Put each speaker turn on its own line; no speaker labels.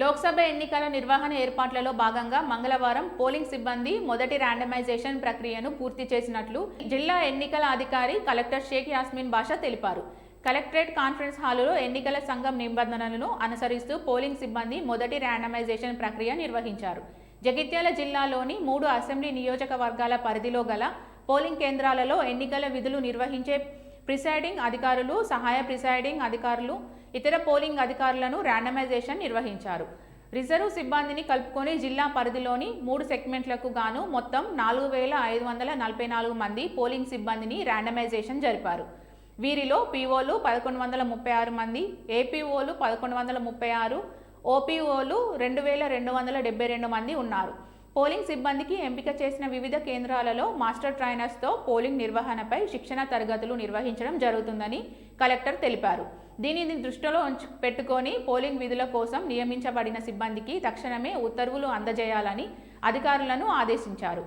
లోక్సభ ఎన్నికల నిర్వహణ ఏర్పాట్లలో భాగంగా మంగళవారం పోలింగ్ సిబ్బంది మొదటి ర్యాండమైజేషన్ ప్రక్రియను పూర్తి చేసినట్లు జిల్లా ఎన్నికల అధికారి కలెక్టర్ షేక్ యాస్మిన్ బాషా తెలిపారు. కలెక్టరేట్ కాన్ఫరెన్స్ హాలులో ఎన్నికల సంఘం నిబంధనలను అనుసరిస్తూ పోలింగ్ సిబ్బంది మొదటి ర్యాండమైజేషన్ ప్రక్రియ నిర్వహించారు. జగిత్యాల జిల్లాలోని మూడు అసెంబ్లీ నియోజకవర్గాల పరిధిలో గల పోలింగ్ కేంద్రాలలో ఎన్నికల విధులు నిర్వహించే ప్రిసైడింగ్ అధికారులు సహాయ ప్రిసైడింగ్ అధికారులు ఇతర పోలింగ్ అధికారులను ర్యాండమైజేషన్ నిర్వహించారు. రిజర్వ్ సిబ్బందిని కలుపుకొని జిల్లా పరిధిలోని మూడు సెగ్మెంట్లకు గాను మొత్తం నాలుగు వేల ఐదు వందల నలభై నాలుగు మంది పోలింగ్ సిబ్బందిని ర్యాండమైజేషన్ జరిపారు. వీరిలో పీఓలు పదకొండు వందల ముప్పై ఆరు మంది ఏపీఓలు పదకొండు వందల ముప్పై ఆరు ఓపీఓలు రెండు వేల రెండు వందల డెబ్బై రెండు మంది ఉన్నారు. పోలింగ్ సిబ్బందికి ఎంపిక చేసిన వివిధ కేంద్రాలలో మాస్టర్ ట్రైనర్స్తో పోలింగ్ నిర్వహణపై శిక్షణ తరగతులు నిర్వహించడం జరుగుతుందని కలెక్టర్ తెలిపారు. దీనిని దృష్టిలో ఉంచు పెట్టుకొని పోలింగ్ విధుల కోసం నియమించబడిన సిబ్బందికి తక్షణమే ఉత్తర్వులు అందజేయాలని అధికారులను ఆదేశించారు.